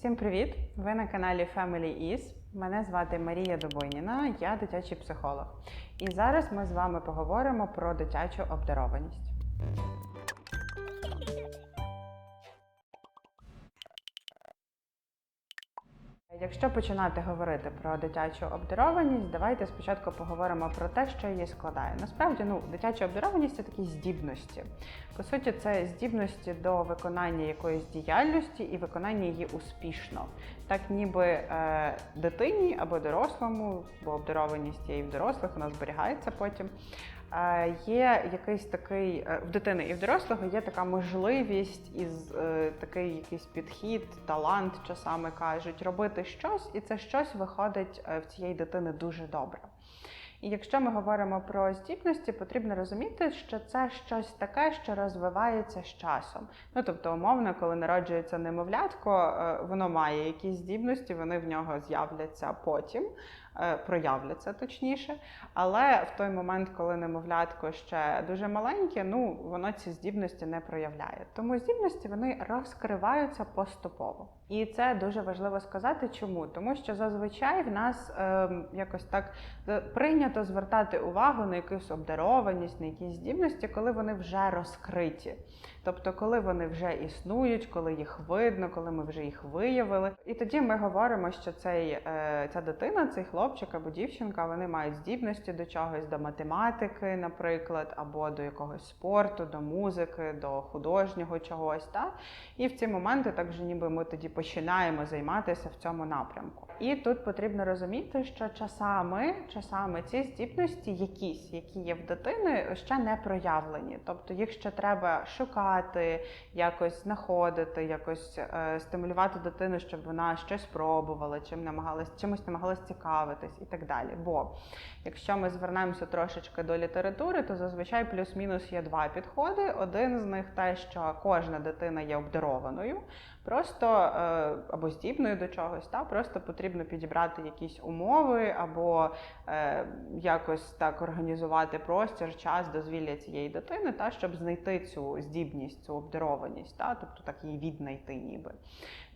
Всім привіт! Ви на каналі Family Is. Мене звати Марія Добойніна, я дитячий психолог. І зараз ми з вами поговоримо про дитячу обдарованість. Якщо починати говорити про дитячу обдарованість, давайте спочатку поговоримо про те, що її складає. Насправді, ну, дитяча обдарованість це такі здібності. По суті, це здібності до виконання якоїсь діяльності і виконання її успішно. Так ніби е, дитині або дорослому, бо обдарованість є і в дорослих, вона зберігається потім. Є якийсь такий е, в дитини і в дорослого є така можливість із е, такий якийсь підхід, талант, часами кажуть, робити щось, і це щось виходить е, в цієї дитини дуже добре. І якщо ми говоримо про здібності, потрібно розуміти, що це щось таке, що розвивається з часом. Ну тобто, умовно, коли народжується немовлятко, воно має якісь здібності, вони в нього з'являться потім, проявляться точніше. Але в той момент, коли немовлятко ще дуже маленьке, ну воно ці здібності не проявляє. Тому здібності вони розкриваються поступово. І це дуже важливо сказати, чому? Тому що зазвичай в нас е, якось так е, прийнято звертати увагу на якусь обдарованість, на якісь здібності, коли вони вже розкриті. Тобто, коли вони вже існують, коли їх видно, коли ми вже їх виявили. І тоді ми говоримо, що цей, е, ця дитина, цей хлопчик або дівчинка, вони мають здібності до чогось, до математики, наприклад, або до якогось спорту, до музики, до художнього чогось. Та? І в ці моменти так же ніби ми тоді починаємо займатися в цьому напрямку. І тут потрібно розуміти, що часами, часами ці здібності, якісь, які є в дитини, ще не проявлені. Тобто їх ще треба шукати, якось знаходити, якось е, стимулювати дитину, щоб вона щось пробувала, чим намагалась, чимось намагалась цікавитись і так далі. Бо якщо ми звернемося трошечки до літератури, то зазвичай плюс-мінус є два підходи. Один з них те, що кожна дитина є обдарованою, просто е, або здібною до чогось, та просто потрібно підібрати якісь умови, або е, якось так організувати простір, час дозвілля цієї дитини, та щоб знайти цю здібність, цю обдарованість, та тобто так її віднайти, ніби.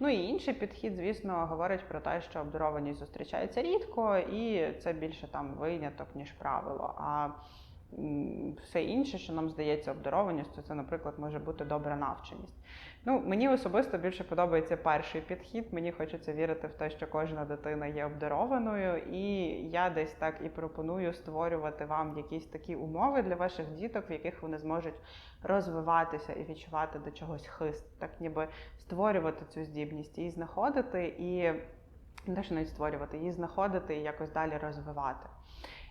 Ну і інший підхід, звісно, говорить про те, що обдарованість зустрічається рідко, і це більше там виняток, ніж правило. А все інше, що нам здається обдарованістю, це, наприклад, може бути добра навченість. Ну, мені особисто більше подобається перший підхід. Мені хочеться вірити в те, що кожна дитина є обдарованою, і я десь так і пропоную створювати вам якісь такі умови для ваших діток, в яких вони зможуть розвиватися і відчувати до чогось хист, так ніби створювати цю здібність, її знаходити і не навіть створювати, її знаходити і якось далі розвивати.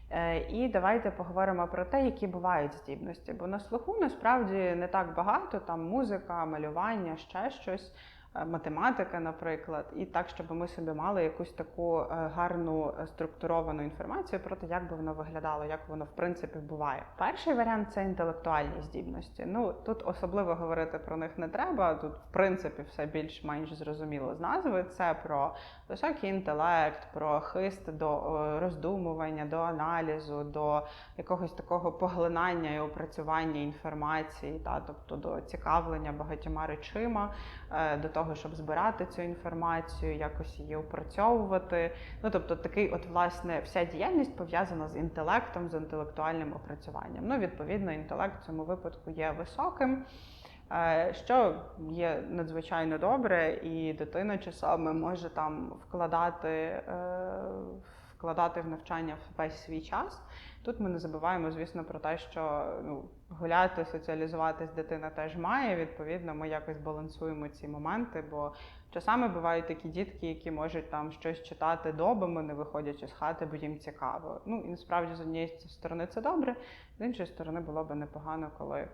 Е, І давайте поговоримо про те, які бувають здібності. Бо на слуху насправді не так багато, там музика, малювання, ще щось, математика, наприклад, і так, щоб ми собі мали якусь таку е, гарну е, структуровану інформацію про те, як би воно виглядало, як воно в принципі буває. Перший варіант це інтелектуальні здібності. Ну тут особливо говорити про них не треба. Тут, в принципі, все більш-менш зрозуміло з назви. Це про високий інтелект, про хист до е, роздумування, до аналізу, до якогось такого поглинання і опрацювання інформації, та тобто до цікавлення багатьма речима, е, до того, щоб збирати цю інформацію, якось її опрацьовувати. Ну тобто, такий, от власне, вся діяльність пов'язана з інтелектом, з інтелектуальним опрацюванням. Ну, відповідно, інтелект в цьому випадку є високим. Е, Що є надзвичайно добре, і дитина часами може там вкладати, е, вкладати в навчання весь свій час. Тут ми не забуваємо, звісно, про те, що ну, гуляти, соціалізуватись дитина теж має. Відповідно, ми якось балансуємо ці моменти, бо часами бувають такі дітки, які можуть там щось читати добами, не виходячи з хати, бо їм цікаво. Ну і насправді з однієї сторони це добре, з іншої сторони було б непогано, коли.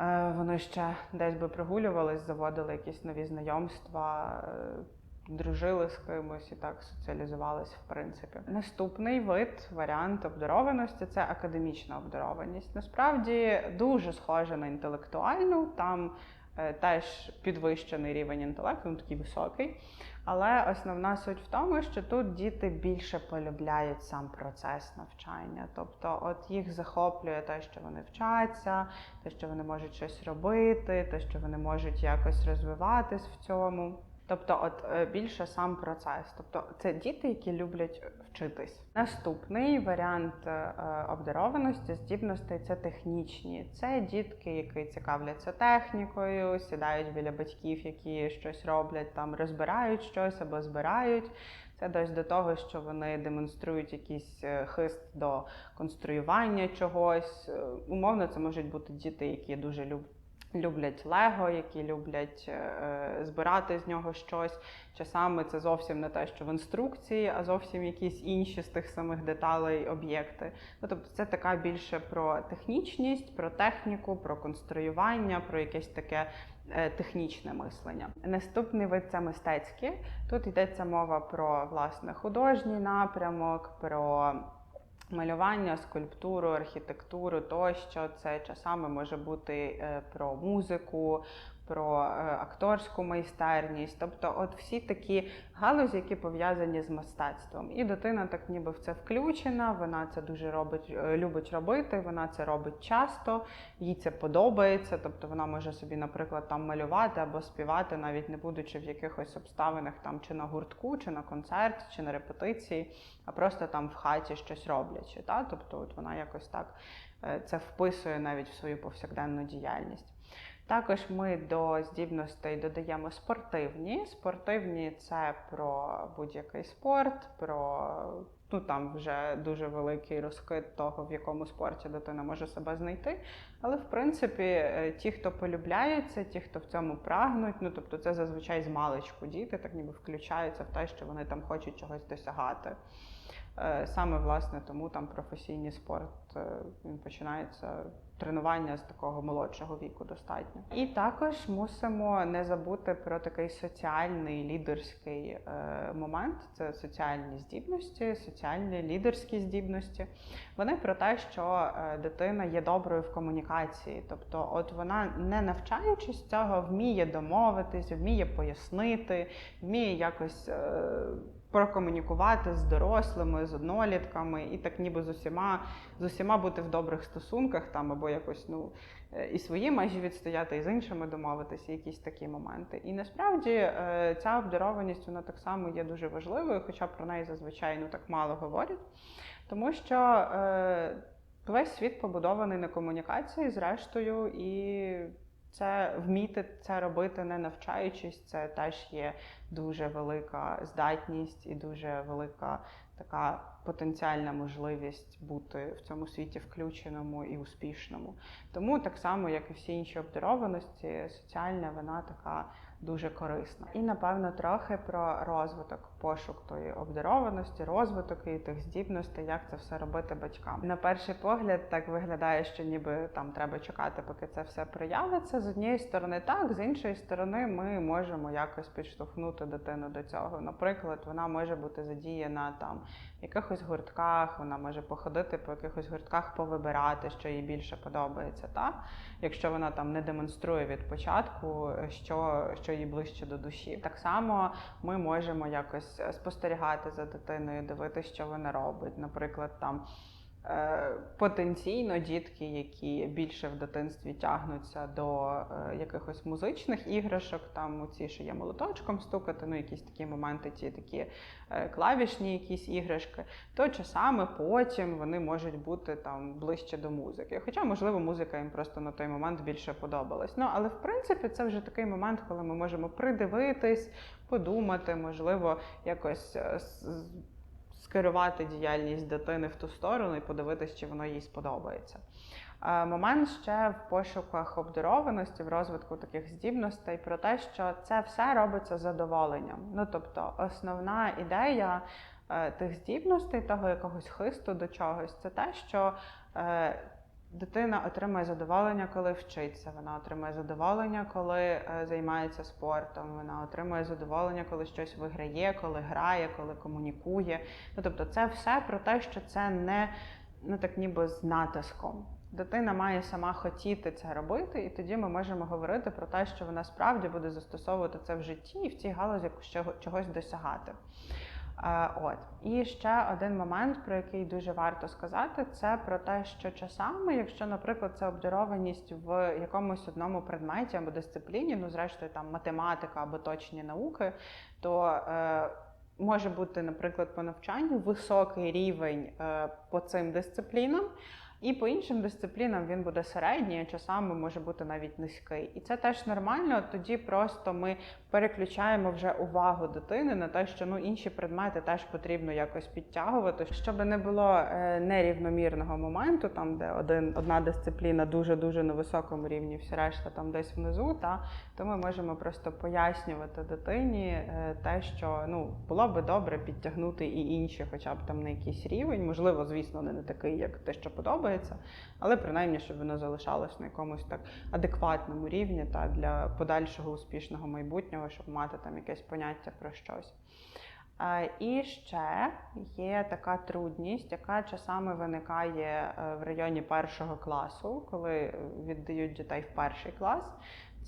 Е, Вони ще десь би прогулювались, заводили якісь нові знайомства, е, дружили з кимось і так соціалізувались в принципі. Наступний вид, варіант обдарованості це академічна обдарованість. Насправді дуже схожа на інтелектуальну, там е, теж підвищений рівень інтелекту, він такий високий. Але основна суть в тому, що тут діти більше полюбляють сам процес навчання. Тобто, от їх захоплює те, що вони вчаться, те, що вони можуть щось робити, те, що вони можуть якось розвиватись в цьому. Тобто, от е, більше сам процес. Тобто, це діти, які люблять вчитись. Наступний варіант е, обдарованості, здібностей це технічні. Це дітки, які цікавляться технікою, сідають біля батьків, які щось роблять, там розбирають щось або збирають. Це десь до того, що вони демонструють якийсь е, хист до конструювання чогось. Умовно, це можуть бути діти, які дуже люблять. Люблять Лего, які люблять е, збирати з нього щось. Часами це зовсім не те, що в інструкції, а зовсім якісь інші з тих самих деталей об'єкти. Ну, Тобто це така більше про технічність, про техніку, про конструювання, про якесь таке е, технічне мислення. Наступний вид це мистецькі. Тут йдеться мова про власне художній напрямок, про малювання, скульптуру, архітектуру тощо. Це часами може бути е, про музику, про е, акторську майстерність, тобто, от всі такі галузі, які пов'язані з мистецтвом. І дитина так ніби в це включена, вона це дуже робить, е, любить робити, вона це робить часто, їй це подобається. Тобто вона може собі, наприклад, там малювати або співати, навіть не будучи в якихось обставинах там чи на гуртку, чи на концерті, чи на репетиції, а просто там в хаті щось роблячи. Та? Тобто, от вона якось так е, це вписує навіть в свою повсякденну діяльність. Також ми до здібностей додаємо спортивні. Спортивні це про будь-який спорт, про ну там вже дуже великий розкид того, в якому спорті дитина може себе знайти. Але в принципі, е, ті, хто полюбляються, ті, хто в цьому прагнуть, ну тобто це зазвичай з маличку діти, так ніби включаються в те, що вони там хочуть чогось досягати. Е, саме власне тому там професійний спорт е, він починається тренування з такого молодшого віку достатньо. І також мусимо не забути про такий соціальний лідерський е, момент. Це соціальні здібності, соціальні лідерські здібності. Вони про те, що дитина є доброю в комунікації, тобто, от вона не навчаючись цього, вміє домовитись, вміє пояснити, вміє якось прокомунікувати з дорослими, з однолітками, і так ніби з усіма з усіма бути в добрих стосунках там або якось ну е, і свої межі відстояти, і з іншими домовитися, якісь такі моменти. І насправді е, ця обдарованість вона так само є дуже важливою, хоча про неї зазвичай ну так мало говорять, тому що. Е, Весь світ побудований на комунікації, зрештою, і це вміти це робити, не навчаючись, це теж є дуже велика здатність і дуже велика така потенціальна можливість бути в цьому світі включеному і успішному. Тому так само, як і всі інші обдарованості, соціальна вона така дуже корисна. І напевно трохи про розвиток, пошук тої обдарованості, розвиток і тих здібностей, як це все робити батькам. На перший погляд так виглядає, що ніби там треба чекати, поки це все проявиться. З однієї сторони, так з іншої сторони, ми можемо якось підштовхнути дитину до цього. Наприклад, вона може бути задіяна там якихось гуртках, вона може походити по якихось гуртках, повибирати, що їй більше подобається. Та? Якщо вона там не демонструє від початку, що що їй ближче до душі. Так само ми можемо якось спостерігати за дитиною, дивитися, що вона робить. Наприклад, там. Е, потенційно дітки, які більше в дитинстві тягнуться до е, якихось музичних іграшок, там ці, що є молоточком стукати, ну якісь такі моменти, ті такі е, клавішні якісь іграшки, то часами потім вони можуть бути там ближче до музики. Хоча, можливо, музика їм просто на той момент більше подобалась. Ну, але в принципі це вже такий момент, коли ми можемо придивитись, подумати, можливо, якось скерувати діяльність дитини в ту сторону і подивитися, чи воно їй сподобається. Е, момент ще в пошуках обдарованості, в розвитку таких здібностей про те, що це все робиться задоволенням. Ну тобто, основна ідея е, тих здібностей, того якогось хисту до чогось, це те, що е, Дитина отримує задоволення, коли вчиться. Вона отримує задоволення, коли е, займається спортом. Вона отримує задоволення, коли щось виграє, коли грає, коли комунікує. Ну тобто, це все про те, що це не ну так ніби з натиском. Дитина має сама хотіти це робити, і тоді ми можемо говорити про те, що вона справді буде застосовувати це в житті і в цій галузі чогось досягати. Е, От і ще один момент, про який дуже варто сказати, це про те, що часами, якщо, наприклад, це обдарованість в якомусь одному предметі або дисципліні, ну зрештою там математика або точні науки, то е, може бути, наприклад, по навчанню високий рівень е, по цим дисциплінам. І по іншим дисциплінам він буде середній, а часами може бути навіть низький. І це теж нормально. Тоді просто ми переключаємо вже увагу дитини на те, що ну інші предмети теж потрібно якось підтягувати, щоб не було е, нерівномірного моменту, там де один одна дисципліна дуже дуже на високому рівні, всі решта там десь внизу. Та то ми можемо просто пояснювати дитині е, те, що ну було би добре підтягнути і інші, хоча б там на якийсь рівень. Можливо, звісно, не такий, як те, що подобається, але принаймні, щоб воно залишалось на якомусь так адекватному рівні та для подальшого успішного майбутнього, щоб мати там якесь поняття про щось. Е, І ще є така трудність, яка часами виникає е, в районі першого класу, коли віддають дітей в перший клас.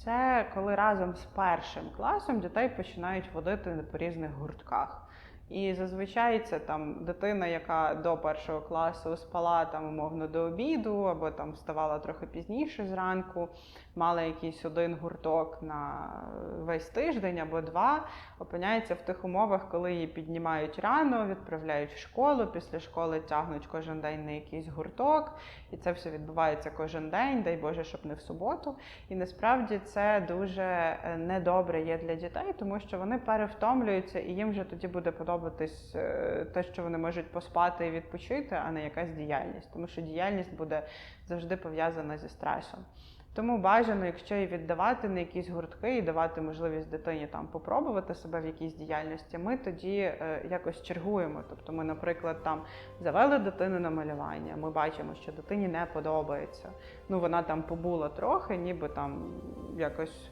Це коли разом з першим класом дітей починають водити по різних гуртках. І зазвичай це там дитина, яка до першого класу спала там умовно до обіду, або там вставала трохи пізніше зранку, мала якийсь один гурток на весь тиждень або два, опиняється в тих умовах, коли її піднімають рано, відправляють в школу, після школи тягнуть кожен день на якийсь гурток, і це все відбувається кожен день, дай Боже, щоб не в суботу. І насправді це дуже е, недобре є для дітей, тому що вони перевтомлюються, і їм вже тоді буде подобатись е, те, що вони можуть поспати і відпочити, а не якась діяльність, тому що діяльність буде завжди пов'язана зі стресом. Тому бажано, якщо і віддавати на якісь гуртки і давати можливість дитині там попробувати себе в якійсь діяльності, ми тоді е, якось чергуємо. Тобто, ми, наприклад, там завели дитину на малювання. Ми бачимо, що дитині не подобається. Ну вона там побула трохи, ніби там якось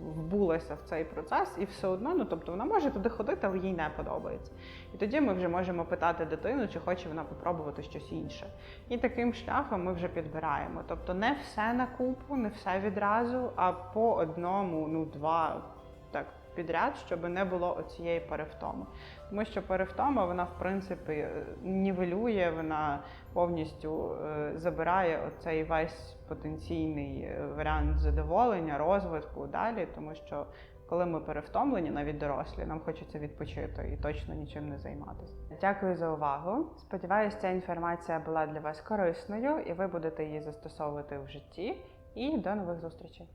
вбулася в цей процес, і все одно, ну тобто вона може туди ходити, але їй не подобається. І тоді ми вже можемо питати дитину, чи хоче вона попробувати щось інше. І таким шляхом ми вже підбираємо. Тобто не все на купу, не все відразу, а по одному, ну два так підряд, щоб не було оцієї перевтоми. Тому що перевтома, вона в принципі е, нівелює, вона повністю е, забирає оцей весь потенційний е, варіант задоволення, розвитку далі, тому що. Коли ми перевтомлені, навіть дорослі, нам хочеться відпочити і точно нічим не займатися. Дякую за увагу. Сподіваюся, ця інформація була для вас корисною і ви будете її застосовувати в житті. І до нових зустрічей.